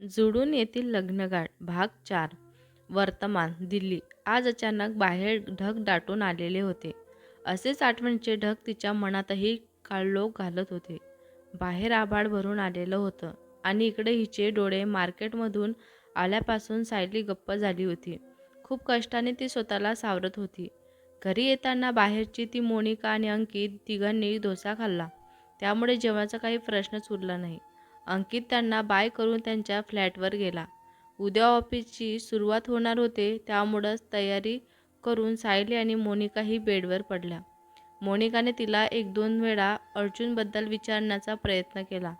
जुळून येथील लग्नगाठ भाग चार. वर्तमान दिल्ली. आज अचानक बाहेर ढग दाटून आलेले होते. असेच आठवणीचे ढग तिच्या मनातही काळलोक घालत होते. बाहेर आभाळ भरून आलेलं होतं आणि इकडे हिचे डोळे मार्केटमधून आल्यापासून सायली गप्प झाली होती. खूप कष्टाने ती स्वतःला सावरत होती. घरी येताना बाहेरची ती मोनिका आणि अंकित तिघांनी डोसा खाल्ला. त्यामुळे जेवणाचा काही प्रश्नच उरला नाही. अंकित त्यांना बाय करून त्यांच्या फ्लॅटवर गेला. उद्या ऑफिसची सुरुवात होणार होते त्यामुळंच तयारी करून सायली आणि मोनिकाही बेडवर पडल्या. मोनिकाने तिला एक दोन वेळा अर्जुनबद्दल विचारण्याचा प्रयत्न केला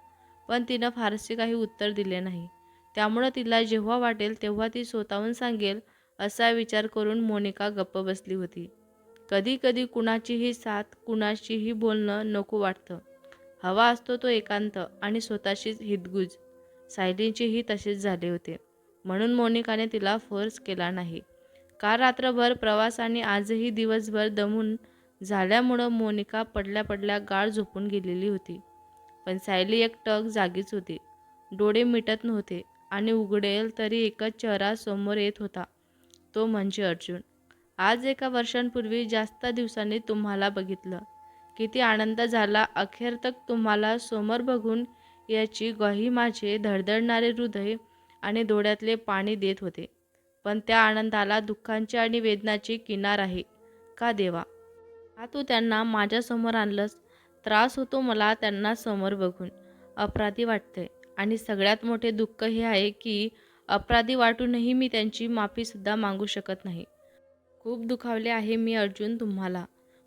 पण तिनं फारसे काही उत्तर दिले नाही. त्यामुळं तिला जेव्हा वाटेल तेव्हा ती स्वतःहून सांगेल असा विचार करून मोनिका गप्प बसली होती. कधी कधी कुणाचीही साथ कुणाशीही बोलणं नको वाटतं. हवा असतो तो एकांत आणि स्वतःशीच हितगुज. सायलींचेही तसेच झाले होते. म्हणून मोनिकाने तिला फोर्स केला नाही. काल रात्रभर प्रवास आणि आजही दिवसभर दमून झाल्यामुळं मोनिका पडल्या पडल्या गाळ झोपून गेलेली होती. पण सायली एक टक जागीच होती. डोळे मिटत नव्हते आणि उघडेल तरी एकच चेहरा समोर येत होता. तो म्हणजे अर्जुन. आज एका वर्षांपूर्वी जास्त दिवसांनी तुम्हाला बघितलं. किती आनंद झाला. अखेर तक तुम्हाला समोर बघून याची ग्वाही माझे धडधडणारे हृदय आणि डोळ्यातले पाणी देत होते. पण त्या आनंदाला दुःखांची आणि वेदनाची किनार आहे. का देवा? हा तू त्यांना माझ्यासमोर आणलंस? त्रास होतो मला त्यांना समोर बघून. अपराधी वाटते आणि सगळ्यात मोठे दुःख हे आहे की अपराधी वाटूनही मी त्यांची माफीसुद्धा मागू शकत नाही. खूप दुखावले आहे मी अर्जुन तुम्हाला.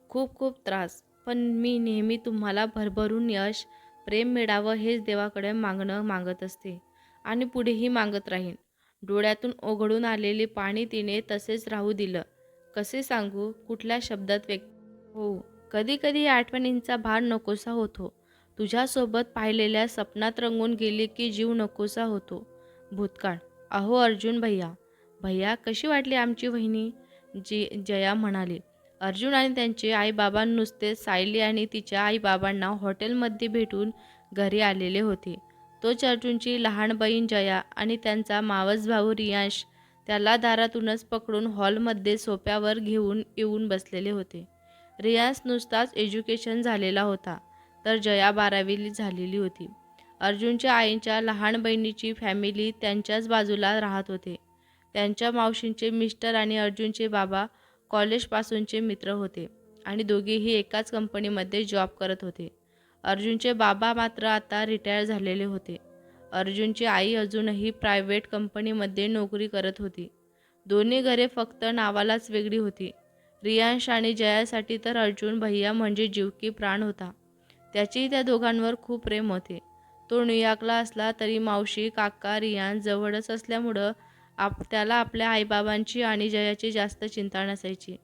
खूप खूप त्रास. पण मी नेहमी तुम्हाला भरभरून यश प्रेम मिळावं हेच देवाकडे मागणं मागत असते आणि पुढेही मागत राहीन. डोळ्यातून ओघळून आलेले पाणी तिने तसेच राहू दिलं. कसे सांगू? कुठल्या शब्दात व्यक्त हो कधी कधी या आठवणींचा भार नकोसा होतो. तुझ्यासोबत पाहिलेल्या सपनात रंगून गेली की जीव नकोसा होतो. भूतकाळ. अहो अर्जुन भैया भैया कशी वाटली आमची वहिनी? जी जया म्हणाली. अर्जुन आणि त्यांचे आईबाबा नुसते सायली आणि तिच्या आईबाबांना हॉटेलमध्ये भेटून घरी आलेले होते. तोच अर्जुनची लहान बहीण जया आणि त्यांचा मावस भाऊ रियांश त्याला दारातूनच पकडून हॉलमध्ये सोप्यावर घेऊन येऊन बसलेले होते. रियांश नुसताच एज्युकेशन झालेला होता तर जया बारावी झालेली होती. अर्जुनच्या आईंच्या लहान बहिणीची फॅमिली त्यांच्याच बाजूला राहत होते. त्यांच्या मावशींचे मिस्टर आणि अर्जुनचे बाबा कॉलेजपासूनचे मित्र होते आणि दोघेही एकाच कंपनीमध्ये जॉब करत होते. अर्जुनचे बाबा मात्र आता रिटायर झालेले होते. अर्जुनची आई अजूनही प्रायव्हेट कंपनीमध्ये नोकरी करत होती. दोन्ही घरे फक्त नावालाच वेगळी होती. रियांश आणि जयासाठी तर अर्जुन भैया म्हणजे जीवकी प्राण होता. त्याचेही त्या दोघांवर खूप प्रेम होते. तो न्यूयॉर्कला असला तरी मावशी काका रियांश जवळच असल्यामुळं आप त्याला आपल्या आईबाबांची आणि जयाची जास्त चिंता नसायची.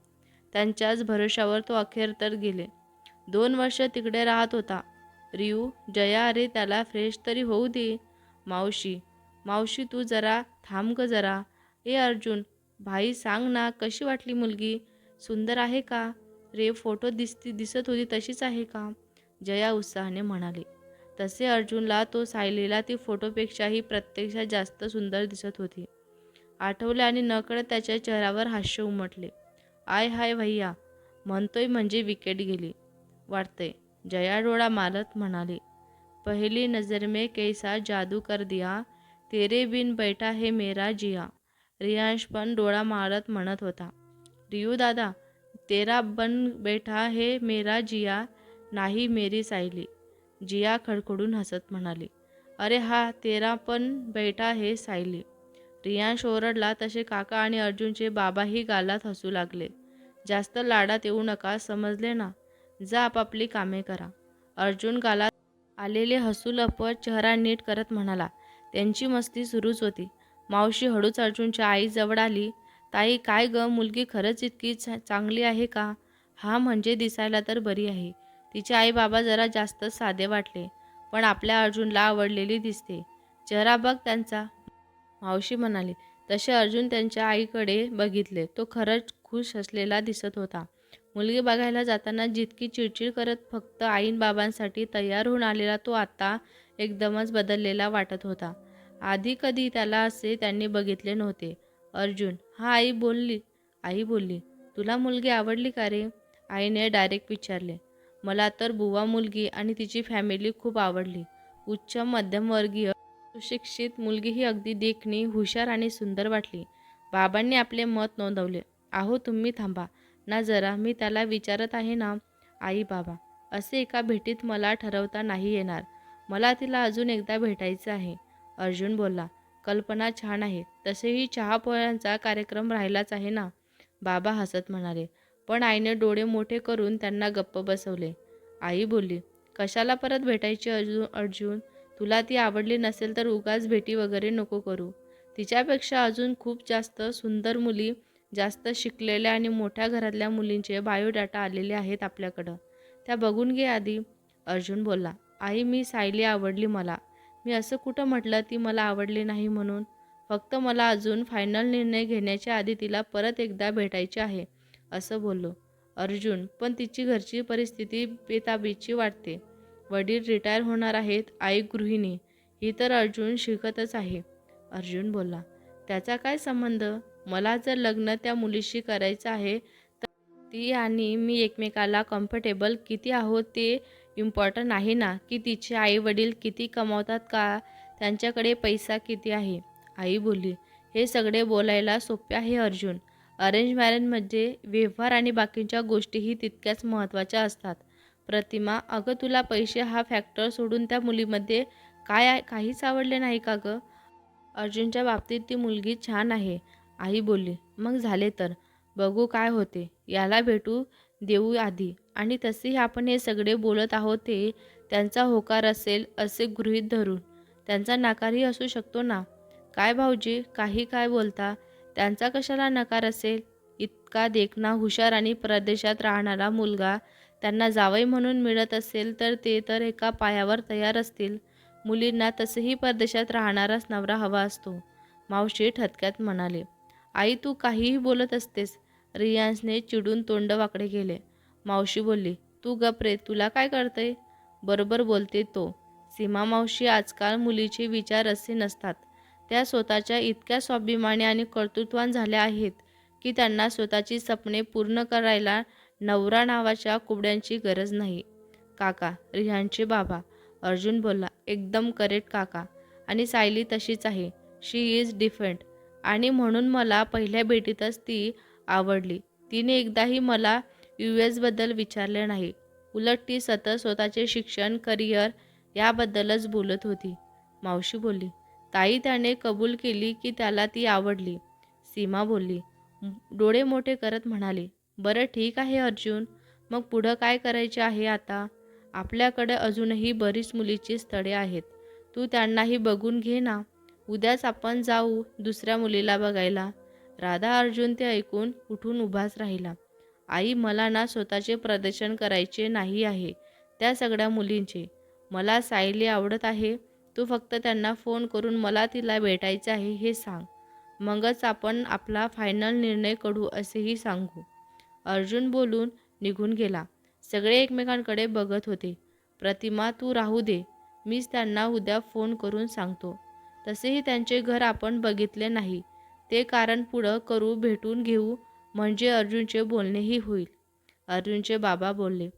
त्यांच्याच भरोशावर तो अखेर तर गेले. दोन वर्ष तिकडे राहत होता. रियू जया अरे त्याला फ्रेश तरी होऊ दे. मावशी मावशी तू जरा थांब ग जरा. ए अर्जुन भाई सांग ना कशी वाटली मुलगी? सुंदर आहे का? रे फोटो दिसती दिसत होती तशीच आहे का? जया उत्साहाने म्हणाली. तसे अर्जुनला तो सायलीला ती फोटोपेक्षाही प्रत्यक्षात जास्त सुंदर दिसत होती. आठवले आणि नकळत त्याच्या चेहऱ्यावर हास्य उमटले. आय हाय भैया म्हणतोय म्हणजे विकेट गेली. वाटतंय जया डोळा मारत म्हणाली पहिली नजर में कैसा जादू कर दिया तेरे बिन बैठा हे मेरा जिया. रियांश पण डोळा मारत म्हणत होता रियू दादा तेरा बन बैठा हे मेरा जिया नाही मेरी सायली. जिया खडखडून हसत म्हणाली अरे हा तेरा पण बैठा हे सायली. रियांश ओरडला तसे काका आणि अर्जुनचे बाबाही गालात हसू लागले. जास्त लाडात येऊ नका समजले ना? जा आपापली कामे करा. अर्जुन गालात आलेले हसू लपवत चेहरा नीट करत म्हणाला त्यांची मस्ती सुरूच होती. मावशी हळूच अर्जुनच्या आईजवळ आली. ताई काय ग मुलगी खरंच इतकी चांगली आहे का? हा म्हणजे दिसायला तर बरी आहे. तिचे आई बाबा जरा जास्त साधे वाटले पण आपल्या अर्जुनला आवडलेली दिसते. चेहरा बघ त्यांचा. मावशी म्हणाली तसे अर्जुन त्यांच्या आईकडे बघितले. तो खरंच खुश असलेला दिसत होता. मुलगी बघायला जाताना जितकी चिडचिड करत फक्त आईन बाबांसाठी तयार होऊन आलेला तो आता एकदमच बदललेला वाटत होता. आधी कधी त्याला असे त्यांनी बघितले नव्हते. अर्जुन हा आई बोलली आई बोलली. तुला मुलगी आवडली का रे? आईने डायरेक्ट विचारले मला तर बुवा मुलगी आणि तिची फॅमिली खूप आवडली. उच्च मध्यमवर्गीय सुशिक्षित मुलगी ही अगदी देखणी हुशार आणि सुंदर वाटली. बाबांनी आपले मत नोंदवले. आहो तुम्ही थांबा. ना जरा मी त्याला विचारत आहे ना. आई बाबा असे एका भेटीत मला ठरवता नाही येणार. मला तिला अजून एकदा भेटायचं आहे. अर्जुन बोलला कल्पना छान आहे. तसेही चहापोळ्यांचा कार्यक्रम राहिलाच आहे ना. बाबा हसत म्हणाले पण आईने डोळे मोठे करून त्यांना गप्प बसवले. आई बोलली कशाला परत भेटायची अर्जुन अर्जुन? तुला ती आवडली नसेल तर उगाच भेटी वगैरे नको करू. तिच्यापेक्षा अजून खूप जास्त सुंदर मुली जास्त शिकलेल्या आणि मोठ्या घरातल्या मुलींचे बायोडाटा आलेले आहेत आपल्याकडं. त्या बघून घे आधी. अर्जुन बोलला आई मी सायली आवडली मला. मी असं कुठं म्हटलं ती मला आवडली नाही म्हणून? फक्त मला अजून फायनल निर्णय घेण्याच्या आधी तिला परत एकदा भेटायचे आहे. असं बोललो. अर्जुन पण तिची घरची परिस्थिती बेताबीची वाटते. वडील रिटायर होणार आहेत आई गृहिणी ही तर अर्जुन शिकतच आहे. अर्जुन बोलला त्याचा काय संबंध? मला जर लग्न त्या मुलीशी करायचं आहे तर ती आणि मी एकमेकाला कम्फर्टेबल किती आहोत ते इम्पॉर्टंट आहे ना? की तिचे आई वडील किती कमावतात का? त्यांच्याकडे पैसा किती आहे? आई बोलली हे सगळे बोलायला सोपे आहे अर्जुन. अरेंज मॅरेजमध्ये म्हणजे व्यवहार आणि बाकीच्या गोष्टीही तितक्याच महत्त्वाच्या असतात. प्रतिमा अगं तुला पैसे हा फॅक्टर सोडून त्या मुलीमध्ये काय आहे काहीच आवडले नाही का गं? अर्जुनच्या बाबतीत ती मुलगी छान आहे आई बोलली. मग झाले तर? बघू काय होते. याला भेटू देऊ आधी. आणि तसेही आपण हे सगळे बोलत आहोत ते त्यांचा होकार असेल असे गृहीत धरून. त्यांचा नकारही असू शकतो ना? काय भाऊजी काही काय बोलता? त्यांचा कशाला नकार असेल? इतका देखणा हुशार आणि प्रदेशात राहणारा मुलगा त्यांना जावई म्हणून मिळत असेल तर ते तर एका पायावर तयार असतील. मुलींना तसंही परदेशात राहणाराच नवरा हवा असतो मावशी ठतक्यात म्हणाले. आई तू काहीही बोलत असतेस. रियांसने चिडून तोंड वाकडे केले. मावशी बोलली तू गपरे तुला काय करते बरोबर बोलते तो. सीमा मावशी आजकाल मुलीचे विचार असे नसतात. त्या स्वतःच्या इतक्या स्वाभिमानी आणि कर्तृत्वान झाल्या आहेत की त्यांना स्वतःची सपने पूर्ण करायला नवरा नावाच्या कुबड्यांची गरज नाही. काका रिहानचे बाबा. अर्जुन बोलला एकदम करेक्ट काका. आणि सायली तशीच आहे. शी इज डिफरंट आणि म्हणून मला पहिल्या भेटीतच ती आवडली. तिने एकदाही मला यू एसबद्दल विचारले नाही. उलट ती सतत स्वतःचे शिक्षण करिअर याबद्दलच बोलत होती. मावशी बोलली ताई त्याने कबूल केली की त्याला ती आवडली. सीमा बोलली डोळे मोठे करत म्हणाली बरं ठीक आहे अर्जुन. मग पुढं काय करायचे आहे आता? आपल्याकडे अजूनही बरीच मुलीची स्थळे आहेत. तू त्यांनाही बघून घे ना. उद्याच आपण जाऊ दुसऱ्या मुलीला बघायला. राधा अर्जुन ते ऐकून उठून उभाच राहिला. आई मला ना स्वतःचे प्रदर्शन करायचे नाही आहे त्या सगळ्या मुलींचे. मला सायली आवडत आहे. तू फक्त त्यांना फोन करून मला तिला भेटायचं आहे हे सांग. मगच आपण आपला फायनल निर्णय करू असेही सांगू. अर्जुन बोलून निघून गेला. सगळे एकमेकांकडे बघत होते. प्रतिमा तू राहू दे. मीच त्यांना उद्या फोन करून सांगतो. तसेही त्यांचे घर आपण बघितले नाही. ते कारण पुढं करू भेटून घेऊ म्हणजे अर्जुनचे बोलणेही होईल. अर्जुनचे बाबा बोलले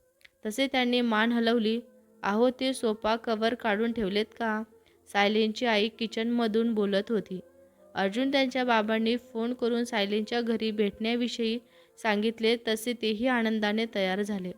तसे त्यांनी मान हलवली. अहो ते सोपा कवर काढून ठेवलेत का? सायलेनची आई किचनमधून बोलत होती. अर्जुन त्यांच्या बाबांनी फोन करून सायलेनच्या घरी भेटण्याविषयी सांगितले तसे तेही आनंदाने तयार झाले.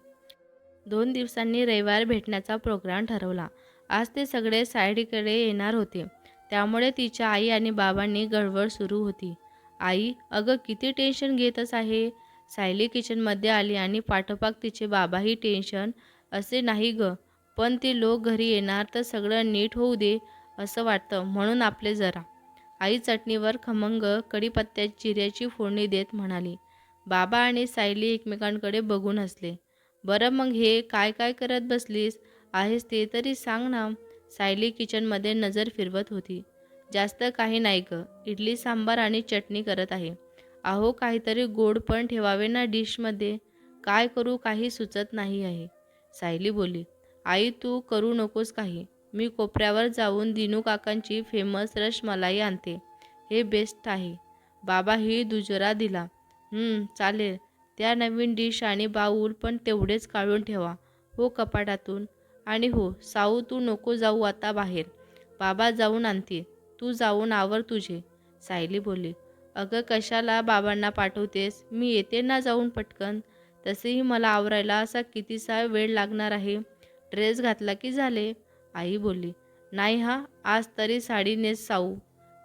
दोन दिवसांनी रविवार भेटण्याचा प्रोग्राम ठरवला. आज ते सगळे सायडीकडे येणार होते. त्यामुळे तिच्या आई आणि बाबांनी गडबड सुरू होती. आई अगं किती टेन्शन घेतच आहे? सायली किचनमध्ये आली आणि पाठोपाठ तिचे बाबाही टेन्शन असे नाही ग. पण ते लोक घरी येणार तर सगळं नीट होऊ दे असं वाटतं. म्हणून आपले जरा. आई चटणीवर खमंग कढीपत्त्या चिऱ्याची फोडणी देत म्हणाली. बाबा आणि सायली एकमेकांकडे बघून हसले. बरं मग हे काय काय करत बसलीस? आहेस ते तरी सांग ना. सायली किचनमध्ये नजर फिरवत होती. जास्त काही नाही ग. इडली सांबार आणि चटणी करत आहे. अहो काहीतरी गोड पण ठेवावे ना डिशमध्ये. काय करू काही सुचत नाही आहे. सायली बोली आई तू करू नकोस काही. मी कोपऱ्यावर जाऊन दिनू काकांची फेमस रसमलाई आणते. हे बेस्ट आहे. बाबा ही दुजरा दिला. चालेल. त्या नवीन डिश आणि बाऊल पण तेवढेच काढून ठेवा हो कपाटातून. आणि हो साऊ तू नको जाऊ आता बाहेर. बाबा जाऊन आणते तू जाऊन आवर तुझे सायली बोलली अगं कशाला बाबांना पाठवतेस? मी येते ना जाऊन पटकन. तसेही मला आवरायला असा कितीसा वेळ लागणार आहे? ड्रेस घातला की झाले? आई बोलली नाही हा आज तरी साडी नेस साऊ.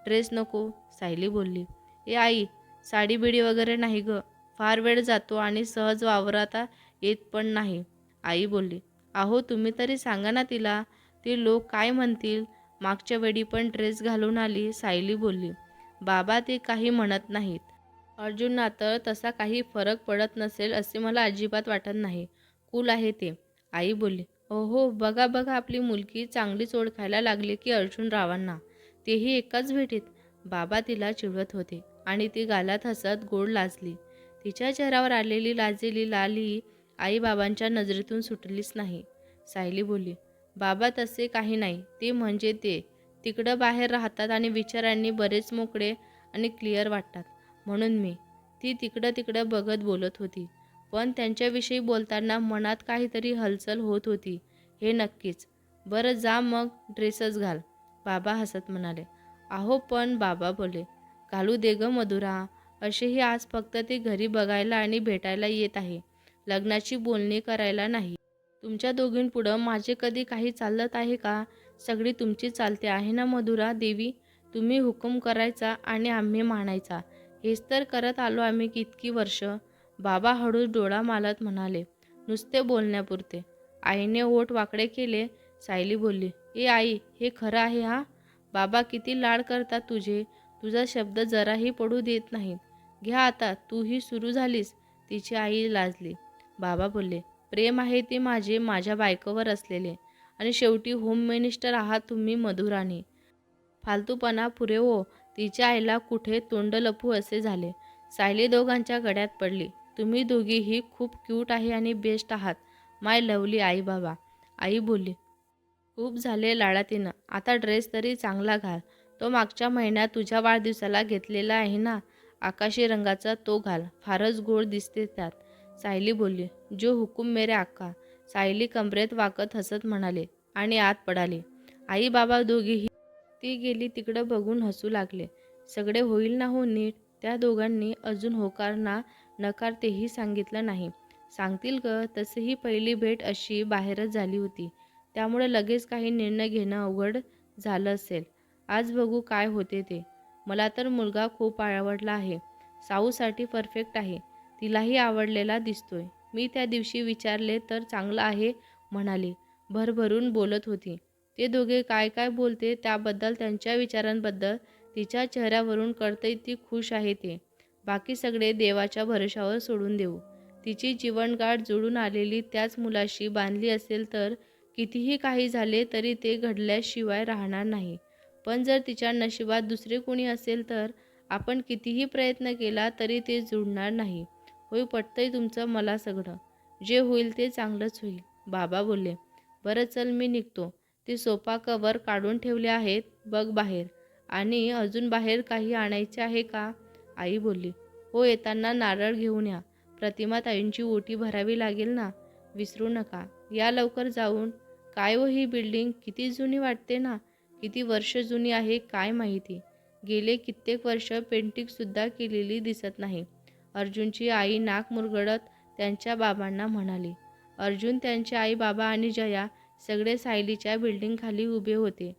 ड्रेस नको सायली बोलली. ए आई साडी बिडी वगैरे नाही ग. फार वेळ जातो आणि सहज वावरता येत पण नाही. आई बोलली अहो तुम्ही तरी सांगा ना तिला. ती लोक काय म्हणतील? मागच्या वेळी पण ड्रेस घालून आली सायली बोलली. बाबा ते काही म्हणत नाहीत. अर्जुनना तर तसा काही फरक पडत नसेल असे मला अजिबात वाटत नाही. कूल आहे ते. आई बोलली हो बघा बघा आपली मुलगी चांगलीच ओळखायला लागली की अर्जुन रावांना. तेही एकाच भेटीत. बाबा तिला चिडवत होते. आणि ती गालात हसत गोड लाजली. तिच्या चेहऱ्यावर आलेली लाजलेली लाली आईबाबांच्या नजरेतून सुटलीच नाही. सायली बोली बाबा तसे काही नाही. ते म्हणजे ते. तिकडं बाहेर राहतात आणि विचारांनी बरेच मोकळे आणि क्लिअर वाटतात. म्हणून मी. ती तिकडं तिकडं बघत बोलत होती. पण त्यांच्याविषयी बोलताना मनात काहीतरी हलचल होत होती. हे नक्कीच. बरं जा मग. ड्रेसच घाल. बाबा हसत म्हणाले. अहो पण बाबा बोले. घालू दे ग मधुरा. असेही आज फक्त ते घरी बघायला आणि भेटायला येत आहे. लग्नाची बोलणी करायला नाही. तुमच्या दोघींपुढं माझे कधी काही चालत आहे का? सगळी तुमची चालते आहे ना मधुरा? देवी तुम्ही हुकूम करायचा आणि आम्ही मानायचा. हेच तर करत आलो आम्ही कितकी वर्ष. बाबा हळूच डोळा मालत म्हणाले नुसते बोलण्यापुरते. आईने ओठ वाकडे केले. सायली बोलली ए आई हे खरं आहे हा? बाबा किती लाड करतात तुझे. तुझा शब्द जराही पडू देत नाहीत घ्या आता तूही सुरू झालीस. तिची आई लाजली. बाबा बोलले प्रेम आहे ते माझे माझ्या बायकोवर असलेले. आणि शेवटी होम मिनिस्टर आहात तुम्ही मधुराणी. फालतूपणा पुरे हो. तिच्या आईला कुठे तोंड लपू असे झाले. सायली दोघांच्या गड्यात पडली. तुम्ही दोघीही खूप क्यूट आहे आणि बेस्ट आहात. माय लवली आई बाबा. आई बोलली खूप झाले लाडातीनं. आता ड्रेस तरी चांगला घाल. तो मागच्या महिन्यात तुझ्या वाढदिवसाला घेतलेला आहे ना? आकाशी रंगाचा तो घाल. फारच गोड दिसते त्यात. सायली बोलली जो हुकूम मेरे आका. सायली कमरेत वाकत हसत म्हणाले आणि आत पडाले. आई बाबा दोघीही ती गेली तिकडं बघून हसू लागले. सगळे होईल ना हो नीट? त्या दोघांनी अजून होकार ना नकार तेही सांगितलं नाही. सांगतील ग तसेही पहिली भेट अशी बाहेरच झाली होती. त्यामुळे लगेच काही निर्णय घेणं अवघड झालं असेल. आज बघू काय होते ते. मला तर मुलगा खूप आवडला आहे. साऊसाठी परफेक्ट आहे. तिलाही आवडलेला दिसतोय. मी त्या दिवशी विचारले तर चांगलं आहे? म्हणाली. भरभरून बोलत होती. ते दोघे काय काय बोलते त्याबद्दल त्यांच्या विचारांबद्दल तिच्या चेहऱ्यावरून कळतंय ती खुश आहे ते. बाकी सगळे देवाच्या भरोशावर सोडून देऊ. तिची जीवनगाठ जुळून आलेली त्याच मुलाशी बांधली असेल तर कितीही काही झाले तरी ते घडल्याशिवाय राहणार नाही. पण जर तिच्या नशिबात दुसरे कोणी असेल तर आपण कितीही प्रयत्न केला तरी ते जुळणार नाही. होय पटतंय तुमचं मला सगळं. जे होईल ते चांगलंच होईल. बाबा बोलले बरं चल मी निघतो. ते सोफा कवर काढून ठेवले आहेत बघ बाहेर. आणि अजून बाहेर काही आणायचे आहे का? आई बोलली हो येताना नारळ घेऊन या. प्रतिमा ताईंची ओटी भरावी लागेल ना? विसरू नका. या लवकर जाऊन. काय हो ही बिल्डिंग? किती जुनी वाटते ना? किती वर्ष जुनी आहे काय माहिती? गेले कित्येक वर्ष पेंटिंगसुद्धा केलेली दिसत नाही. अर्जुनची आई नाक मुरगडत त्यांच्या बाबांना म्हणाली अर्जुन त्यांचे आई बाबा आणि जया सगळे सायलीच्या बिल्डिंगखाली उभे होते.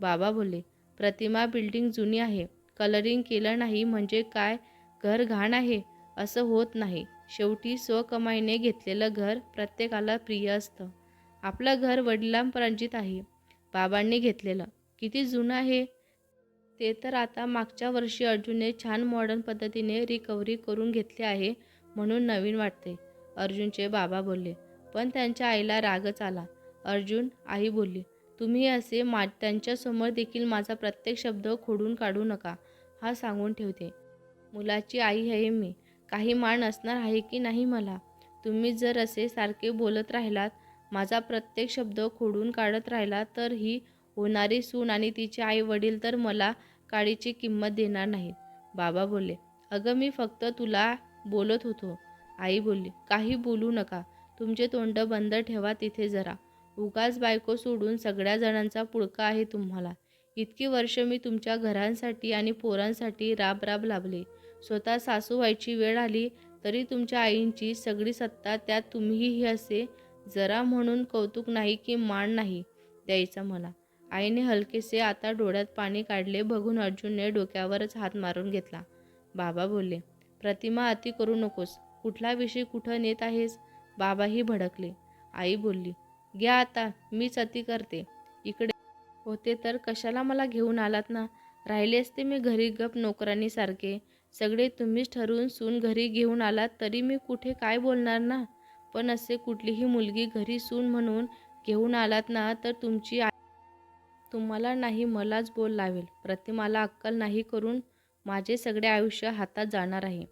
बाबा बोलले प्रतिमा बिल्डिंग जुनी आहे. कलरिंग केलं नाही म्हणजे काय? घर घाण आहे. असं होत नाही. शेवटी स्वकमाईने घेतलेलं घर प्रत्येकाला प्रिय असतं. आपलं घर वडिलांपरांजित आहे. बाबांनी घेतलेलं. किती जुनं आहे? ते तर आता मागच्या वर्षी अर्जुनने छान मॉडर्न पद्धतीने रिकव्हरी करून घेतले आहे म्हणून नवीन वाटते. अर्जुनचे बाबा बोलले पण त्यांच्या आईला रागच आला. अर्जुन आई बोलली तुम्ही असे मा त्यांच्यासमोर देखील माझा प्रत्येक शब्द खोडून काढू नका हा सांगून ठेवते. मुलाची आई आहे मी काही मान असणार आहे की नाही मला? तुम्ही जर असे सारखे बोलत राहिलात माझा प्रत्येक शब्द खोडून काढत राहिला तर ही होणारी सून आणि तिचे आई वडील तर मला काडीची किंमत देणार नाहीत. बाबा बोलले अगं मी फक्त तुला बोलत होतो. आई बोलली काही बोलू नका. तुमचे तोंड बंद ठेवा तिथे जरा. उगाच बायको सोडून सगळ्या जणांचा पुळका आहे तुम्हाला. इतकी वर्ष मी तुमच्या घरांसाठी आणि पोरांसाठी राब राब लाभले. स्वतः सासू व्हायची वेळ आली तरी तुमच्या आईंची सगळी सत्ता त्यात तुम्हीही असे. जरा म्हणून कौतुक नाही की मान नाही द्यायचा मला. आईने हलकेसे आता डोळ्यात पाणी काढले बघून अर्जुनने डोक्यावरच हात मारून घेतला. बाबा बोलले प्रतिमा अति करू नकोस. कुठला विषय कुठं नेत आहेस? बाबाही भडकले. आई बोलली घ्या आता मीच अति करते. इकडे होते तर कशाला मला घेऊन आलात ना? राहिले असते मी घरी गप नोकरांनीसारखे सगळे तुम्हीच ठरवून सून घरी घेऊन आलात तरी मी कुठे काय बोलणार ना? पण असे कुठलीही मुलगी घरी सून म्हणून घेऊन आलात ना तर तुमची आई तुम्हाला नाही मलाच बोल लावेल. प्रतिमाला अक्कल नाही करून माझे सगळे आयुष्य हातात जाणार आहे.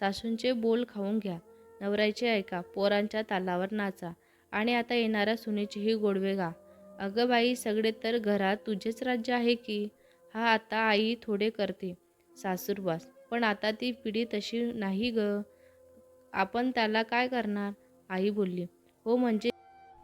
सासूंचे बोल खाऊन घ्या. नवऱ्याचे ऐका. पोरांच्या तालावर नाचा. आणि आता येणाऱ्या सुनेचीही गोडवे गा. अगं बाई सगळे तर घरात तुझेच राज्य आहे की? हा आता आई थोडे करते. सासूरवास. पण आता ती पिढी तशी नाही ग. आपण त्याला काय करणार? आई बोलली. हो म्हणजे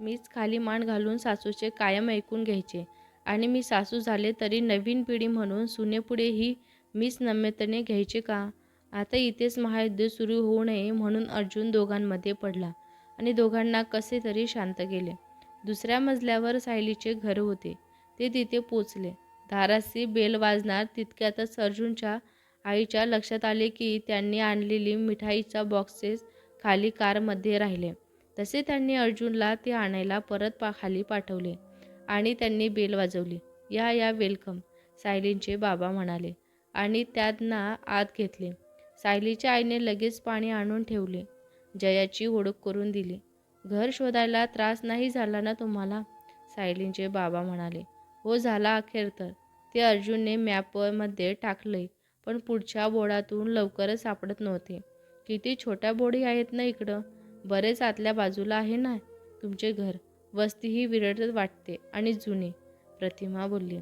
मीच खाली मान घालून सासूचे कायम ऐकून घ्यायचे. आणि मी सासू झाले तरी नवीन पिढी म्हणून सुनेपुढेही मीच नम्यतेने घ्यायचे का? आता इथेच महायुद्ध सुरू होऊ नये म्हणून अर्जुन दोघांमध्ये पडला आणि दोघांना कसे तरी शांत केले. दुसऱ्या मजल्यावर सायलीचे घर होते. ते तिथे पोचले. धारासी बेल वाजणार तितक्यातच अर्जुनच्या आईच्या लक्षात आले की त्यांनी आणलेली मिठाईचा बॉक्सेस खाली कारमध्ये राहिले. तसे त्यांनी अर्जुनला ते आणायला परत पा खाली पाठवले. आणि त्यांनी बेल वाजवली. या या वेलकम सायलींचे बाबा म्हणाले. आणि त्यांना आत घेतले. सायलीच्या आईने लगेच पाणी आणून ठेवले. जयाची ओळख करून दिली. घर शोधायला त्रास नाही झाला ना तुम्हाला? सायलींचे बाबा म्हणाले. हो झाला अखेर तर. ते अर्जुनने मॅपमध्ये टाकले पण पुढच्या बोर्डातून लवकरच सापडत नव्हते. किती छोट्या बोडी आहेत ना इकडं? बरेच आतल्या बाजूला आहे ना? तुमचे घर. वस्तीही विरळत वाटते आणि जुने. प्रतिमा बोलली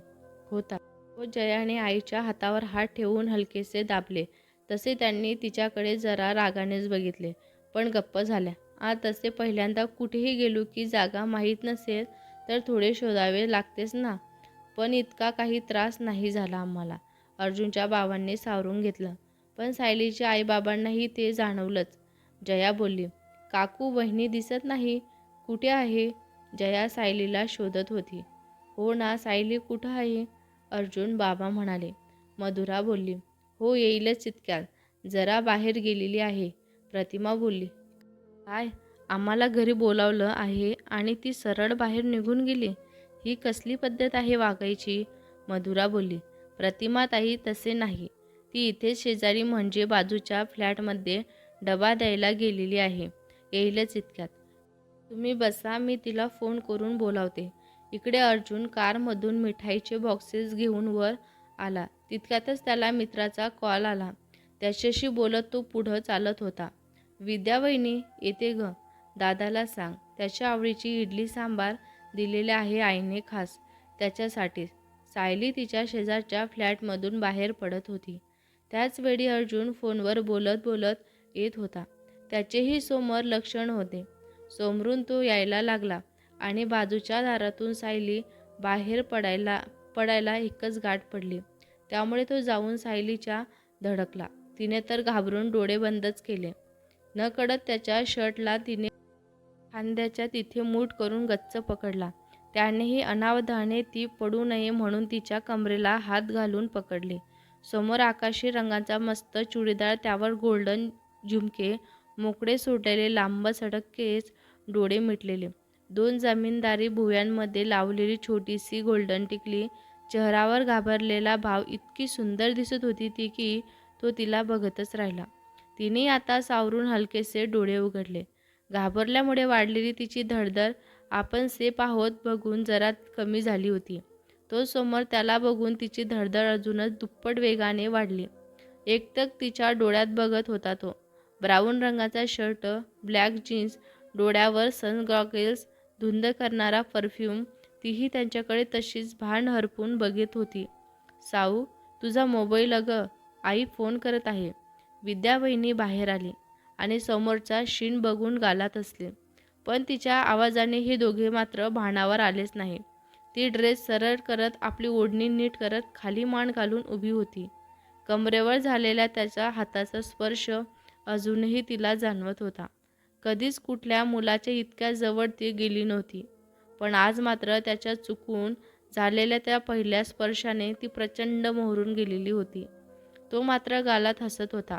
होता. हो जयाने आईच्या हातावर हात ठेवून हलकेसे दाबले. तसे त्यांनी तिच्याकडे जरा रागानेच बघितले पण गप्प झाल्या. आ तसे पहिल्यांदा कुठेही गेलो की जागा माहीत नसेल तर थोडे शोधावे लागतेच ना. पण इतका काही त्रास नाही झाला आम्हाला अर्जुनच्या बाबांनी सावरून घेतलं. पण सायलीच्या आईबाबांनाही ते जाणवलंच. जया बोलली काकू बहिणी दिसत नाही. कुठे आहे? जया सायलीला शोधत होती. हो ना सायली कुठं आहे? अर्जुन बाबा म्हणाले. मधुरा बोलली हो येईलच इतक्यात जरा बाहेर गेलेली आहे. प्रतिमा बोलली काय? आम्हाला घरी बोलावलं आहे आणि ती सरळ बाहेर निघून गेली? ही कसली पद्धत आहे वागायची? मधुरा बोलली प्रतिमा ताई तसे नाही. ती इथे शेजारी म्हणजे बाजूच्या फ्लॅटमध्ये डबा द्यायला गेलेली आहे. येईलच इतक्यात तुम्ही बसा मी तिला फोन करून बोलावते. इकडे अर्जुन कारमधून मिठाईचे बॉक्सेस घेऊन वर आला. तितक्यातच त्याला मित्राचा कॉल आला. त्याच्याशी बोलत तो पुढं चालत होता. विद्या वहिनी येते ग. दादाला सांग. त्याच्या आवडीची इडली सांबार दिलेले आहे आईने खास. त्याच्यासाठीच सायली तिच्या शेजारच्या फ्लॅटमधून बाहेर पडत होती. त्याचवेळी अर्जुन फोनवर बोलत बोलत येत होता. त्याचेही समोर लक्षण होते. समोरून तो यायला लागला आणि बाजूच्या दारातून सायली बाहेर पडायला पडायला एकच गाठ पडली. त्यामुळे तो जाऊन सायलीच्या धडकला. तिने तर घाबरून डोळे बंदच केले. न कळत त्याच्या शर्टला तिने खांद्याच्या तिथे मूठ करून गच्च पकडला. त्यानेही अनावधाने ती पडू नये म्हणून तिच्या कमरेला हात घालून पकडले. समोर आकाशी रंगाचा मस्त चुडीदार त्यावर गोल्डन झुमके मोकळे सोडलेले लांब सडक केस डोळे मिटलेले. दोन जमीनदारी भुव्यांमध्ये लावलेली छोटीशी गोल्डन टिकली. चेहऱ्यावर घाबरलेला भाव इतकी सुंदर दिसत होती ती की तो तिला बघतच राहिला. तिने आता सावरून हलकेसे डोळे उघडले. घाबरल्यामुळे वाढलेली तिची धडधड आपण से पाहत बघून जरा कमी झाली होती. तो समोर त्याला बघून तिची धडधड अजूनच दुप्पट वेगाने वाढली. एकटक तिच्या डोळ्यात बघत होता तो. ब्राऊन रंगाचा शर्ट ब्लॅक जीन्स डोळ्यावर सनगॉगल्स धुंद करणारा परफ्यूम तीही त्यांच्याकडे तशीच भान हरपून बघत होती. साऊ तुझा मोबाईल अगं आई फोन करत आहे. विद्या वहिनी बाहेर आली आणि समोरचा शीण बघून गालात असले. पण तिच्या आवाजाने हे दोघे मात्र भानावर आलेच नाही. ती ड्रेस सरळ करत आपली ओढणी नीट करत खाली मान घालून उभी होती. कमरेवर झालेल्या त्याच्या हाताचा स्पर्श अजूनही तिला जाणवत होता. कधीच कुठल्या मुलाच्या इतक्या जवळ ती गेली नव्हती. पण आज मात्र त्याच्या चुकून झालेल्या त्या पहिल्या स्पर्शाने ती प्रचंड मोहरून गेलेली होती. तो मात्र गालात हसत होता.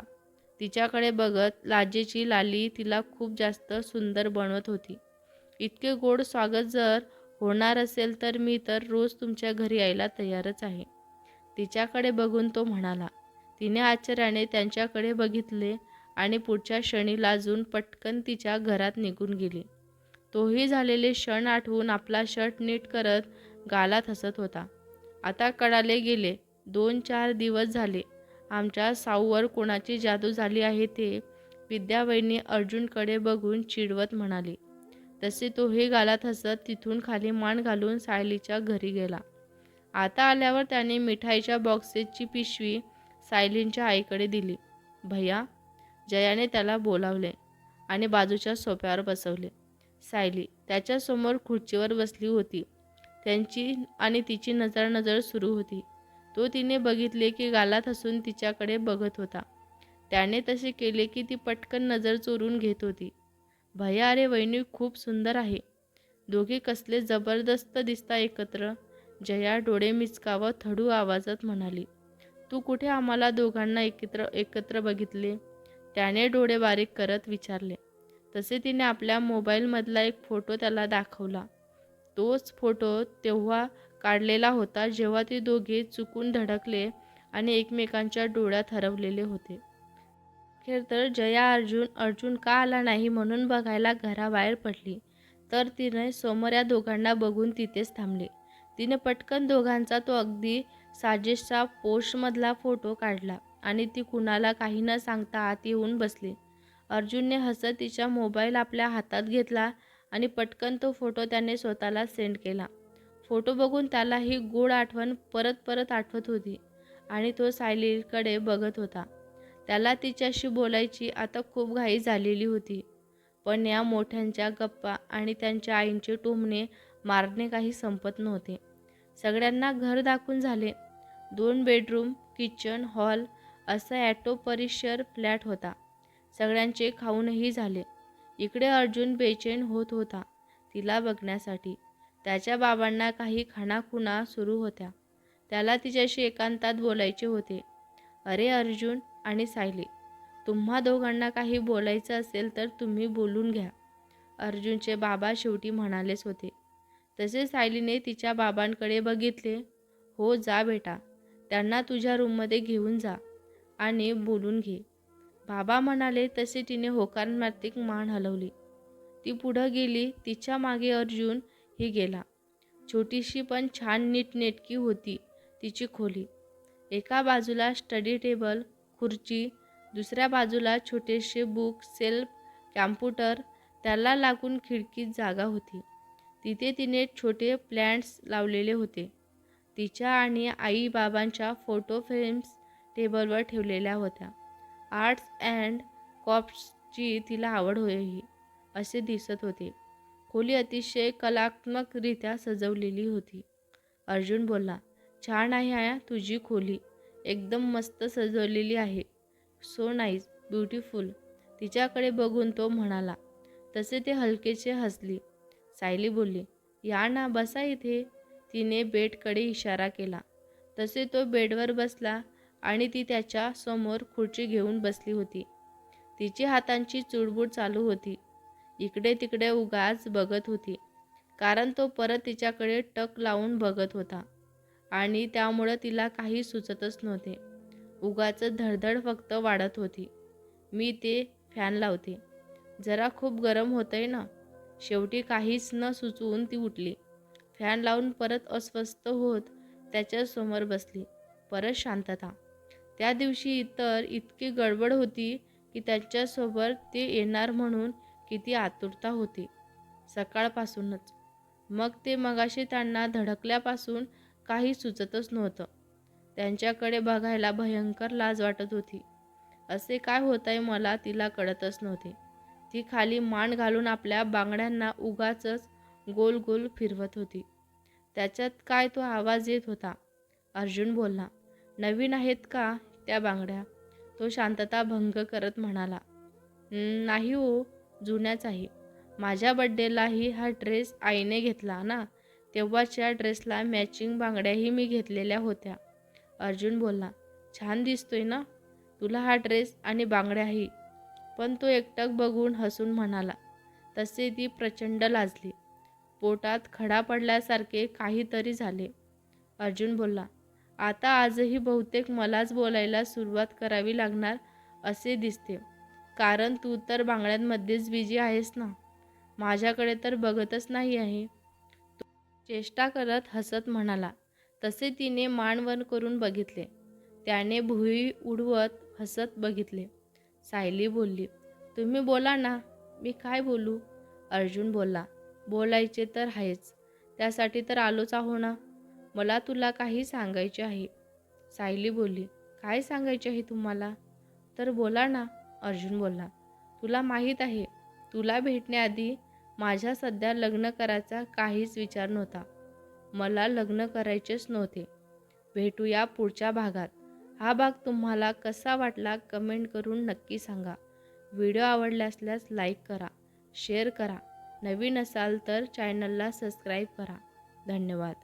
तिच्याकडे बघत लाजेची लाली तिला खूप जास्त सुंदर बनवत होती. इतके गोड स्वागत जर होणार असेल तर मी तर रोज तुमच्या घरी यायला तयारच आहे. तिच्याकडे बघून तो म्हणाला. तिने आश्चर्याने त्यांच्याकडे बघितले आणि पुढच्या क्षणी लाजून पटकन तिच्या घरात निघून गेली. तोही झालेले क्षण आठवून आपला शर्ट नीट करत गालात हसत होता. आता कळाले गेले दोन चार दिवस झाले. आमच्या साऊवर कोणाची जादू झाली आहे ते विद्यावहिनी अर्जुनकडे बघून चिडवत म्हणाली. तसे तोही गालात हसत तिथून खाली मान घालून सायलीच्या घरी गेला. आता आल्यावर त्याने मिठाईच्या बॉक्सेसची पिशवी सायलींच्या आईकडे दिली. भैया जयाने त्याला बोलावले आणि बाजूच्या सोप्यावर बसवले. सायली त्याच्यासमोर खुर्चीवर बसली होती. त्यांची आणि तिची नजर नजर सुरू होती. तो तिने बघितले की गालात हसून तिच्याकडे बघत होता. त्याने तसे केले की ती पटकन नजर चोरून घेत होती. भैया अरे वहिनी खूप सुंदर आहे. दोघे कसले जबरदस्त दिसता एकत्र. जया डोळे मिचकावत थडू आवाजात म्हणाली तू कुठे आम्हाला दोघांना एकत्र एकत्र बघितले? त्याने डोळे बारीक करत विचारले. तसे तिने आपल्या मोबाईलमधला एक फोटो त्याला दाखवला. तोच फोटो तेव्हा काढलेला होता जेव्हा ते दोघे चुकून धडकले आणि एकमेकांच्या डोळ्यात हरवलेले होते. अखेर तर जया अर्जुन अर्जुन का आला नाही म्हणून बघायला घराबाहेर पडली. तर तिने समोर या दोघांना बघून तिथेच थांबले. तिने पटकन दोघांचा तो अगदी साजेशचा पोस्टमधला फोटो काढला. आणि ती कुणाला काही न सांगता आत येऊन बसली. अर्जुनने हसत तिचा मोबाईल आपल्या हातात घेतला आणि पटकन तो फोटो त्याने स्वतःला सेंड केला. फोटो बघून त्याला ही गोड आठवण परत परत आठवत होती आणि तो सायलीकडे बघत होता. त्याला तिच्याशी बोलायची आता खूप घाई झालेली होती. पण या मोठ्यांच्या गप्पा आणि त्यांच्या आईंचे टोमणे मारणे काही संपत नव्हते. सगळ्यांना घर दाखवून झाले. दोन बेडरूम किचन हॉल असा ॲटो परिसर फ्लॅट होता. सगळ्यांचे खाऊनही झाले. इकडे अर्जुन बेचैन होत होता तिला बघण्यासाठी. त्याच्या बाबांना काही खाणाखुणा सुरू होत्या. त्याला तिच्याशी एकांतात बोलायचे होते. अरे अर्जुन आणि सायली तुम्हा दोघांना काही बोलायचं असेल तर तुम्ही बोलून घ्या अर्जुनचे बाबा शेवटी म्हणालेच होते. तसे सायलीने तिच्या बाबांकडे बघितले? हो जा बेटा त्यांना तुझ्या रूममध्ये घेऊन जा. आणि बोलून घे. बाबा म्हणाले तसे तिने होकारात्मक मान हलवली. ती पुढं गेली तिच्यामागे अर्जुन ही गेला. छोटीशी पण छान नीटनेटकी होती तिची खोली. एका बाजूला स्टडी टेबल खुर्ची दुसऱ्या बाजूला छोटेसे बुक सेल्फ कॅम्प्युटर त्याला लागून खिडकीत जागा होती. तिथे तिने छोटे प्लॅन्ट्स लावलेले होते. तिच्या आणि आई बाबांच्या फोटो फ्रेम्स टेबलवर ठेवलेल्या होत्या. आर्ट्स अँड कॉप्सची तिला आवड होई असे दिसत होते. खोली अतिशय कलात्मकरित्या सजवलेली होती. अर्जुन बोलला छान आहे आया तुझी खोली. एकदम मस्त सजवलेली आहे. सो नाईस ब्युटिफुल तिच्याकडे बघून तो म्हणाला तसे ते हलकेचे हसली. सायली बोलली या ना बसा इथे. तिने बेडकडे इशारा केला. तसे तो बेडवर बसला आणि ती त्याच्यासमोर खुर्ची घेऊन बसली होती. तिची हातांची चुडबुड चालू होती. इकडे तिकडे उगाच बघत होती. कारण तो परत तिच्याकडे टक लावून बघत होता. आणि त्यामुळं तिला काही सुचतच नव्हते. उगाच धडधड फक्त वाढत होती. मी ते फॅन लावते. जरा खूप गरम होतंय ना? शेवटी काहीच न सुचवून ती उठली. फॅन लावून परत अस्वस्थ होत त्याच्यासमोर बसली. परत शांतता. त्या दिवशी तर इतकी गडबड होती की त्यांच्यासोबत ते येणार म्हणून किती आतुरता होती. सकाळपासूनच. मग ते मगाशी त्यांना धडकल्यापासून काही सुचतच नव्हतं. त्यांच्याकडे बघायला भयंकर लाज वाटत होती. असे काय होत आहे मला तिला कळतच नव्हते. ती खाली मान घालून आपल्या बांगड्यांना उगाचच गोल गोल फिरवत होती. त्याच्यात काय तो आवाज येत होता? अर्जुन बोलला नवीन आहेत का त्या बांगड्या. तो शांतता भंग करत म्हणाला नाही हो जुन्याच आहे माझ्या बड्डेलाही हा ड्रेस आईने घेतला ना? तेव्हाच्या ड्रेसला मॅचिंग बांगड्याही मी घेतलेल्या होत्या. अर्जुन बोलला छान दिसतोय ना? तुला हा ड्रेस आणि बांगड्याही. पण तो एकटक बघून हसून म्हणाला तसे ती प्रचंड लाजली. पोटात खडा पडल्यासारखे काहीतरी झाले. अर्जुन बोलला आता आजही बहुतेक मलाच बोलायला सुरुवात करावी लागणार असे दिसते. कारण तू तर बांगड्यांमध्येच बिजी आहेस ना? माझ्याकडे तर बघतच नाही आहे. तो चेष्टा करत हसत म्हणाला. तसे तिने मान वन करून बघितले. त्याने भुई उडवत हसत बघितले. सायली बोलली तुम्ही बोला ना मी काय बोलू? अर्जुन बोलला बोलायचे तर आहेच. त्यासाठी तर आलोच आहो ना. मला तुला काही सांगायचे आहे. सायली बोलली काय सांगायचे आहे तुम्हाला? तर बोला ना. अर्जुन बोलला तुला माहीत आहे तुला भेटण्याआधी माझ्या सध्या लग्न करायचा काहीच विचार नव्हता. मला लग्न करायचेच नव्हते. भेटूया पुढच्या भागात. हा भाग तुम्हाला कसा वाटला कमेंट करून नक्की सांगा. व्हिडिओ आवडला असल्यास लाईक करा शेअर करा. नवीन असाल तर चॅनलला सबस्क्राईब करा. धन्यवाद.